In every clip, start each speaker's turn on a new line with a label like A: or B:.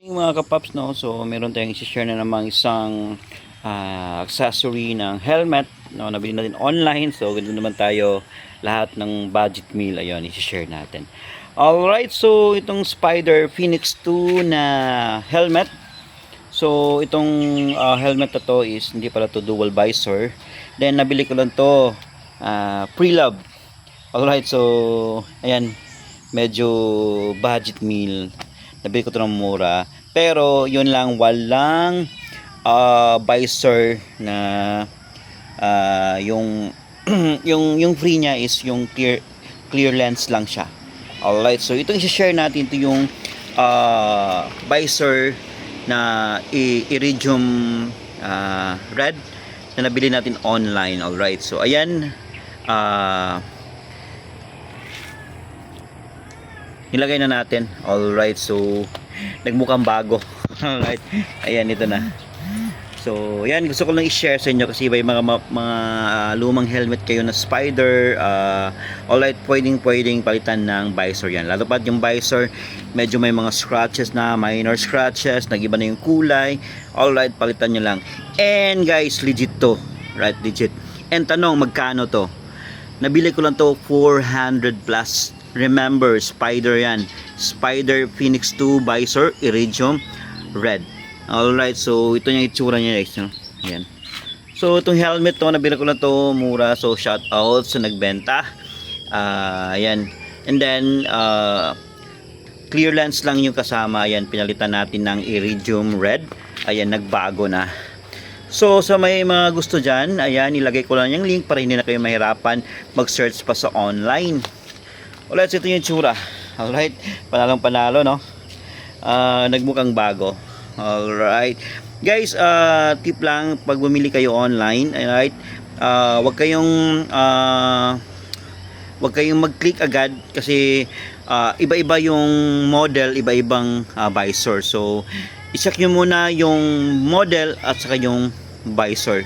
A: Yung mga kapaps, no? So, meron tayong isi-share na namang isang ah, accessory ng helmet, no? Nabili natin online. So, ganito naman tayo lahat ng budget meal. Ayun, isi-share natin. Alright, so itong Spider Phoenix 2 na helmet. So, itong ah, helmet na to is hindi pala to dual visor. Then, nabili ko lang to ah, pre-love. Alright, so, ayan, medyo budget meal. Nabili ko to ng mura. Pero, yun lang, walang ah, visor na ah, yung, yung, yung free niya is yung clear, clear lens lang siya. Alright, so itong i-share natin ito yung ah, visor na iridium ah, red na nabili natin online. Alright, so ayan. Ah, nilagay na natin. Alright, so nagmukhang bago. Alright, ayan ito na. So, yan gusto ko lang i-share sa inyo kasi yung mga mga ah, lumang helmet kayo na spider. ah alright, pwedeng pwedeng palitan ng visor yan. Lalo pa yung visor, medyo may mga scratches na, minor scratches, nagiba na yung kulay. Alright, palitan nyo lang. And guys, legit to. Right, legit. And tanong, magkano to? Nabili ko lang to 400 plus. Remember, Spider yan. Spider Phoenix 2 Visor Iridium Red. Alright, so ito yung itsura niya guys. No? Ayan. So itong helmet to, nabili ko lang to mura. So shout out sa nagbenta. Ah, ayan. And then, uh, clear lens lang yung kasama. Ayan, pinalitan natin ng Iridium Red. Ayan, nagbago na. So, sa may mga gusto dyan, ayan, ilagay ko lang yung link para hindi na kayo mahirapan mag-search pa sa online. Alright, so ito yung tsura. Alright, panalong panalo, no? Ah, nagmukhang bago. Alright. Guys, ah, tip lang, pag bumili kayo online, alright, ah, wag kayong, ah, wag kayong mag-click agad kasi ah, iba-iba yung model, iba-ibang ah, visor. So, i-check nyo muna yung model at saka yung visor.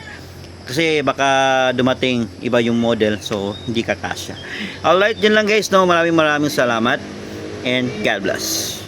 A: Kasi baka dumating iba yung model so hindi kakasya. Alright, yun lang guys no. Maraming maraming salamat and God bless.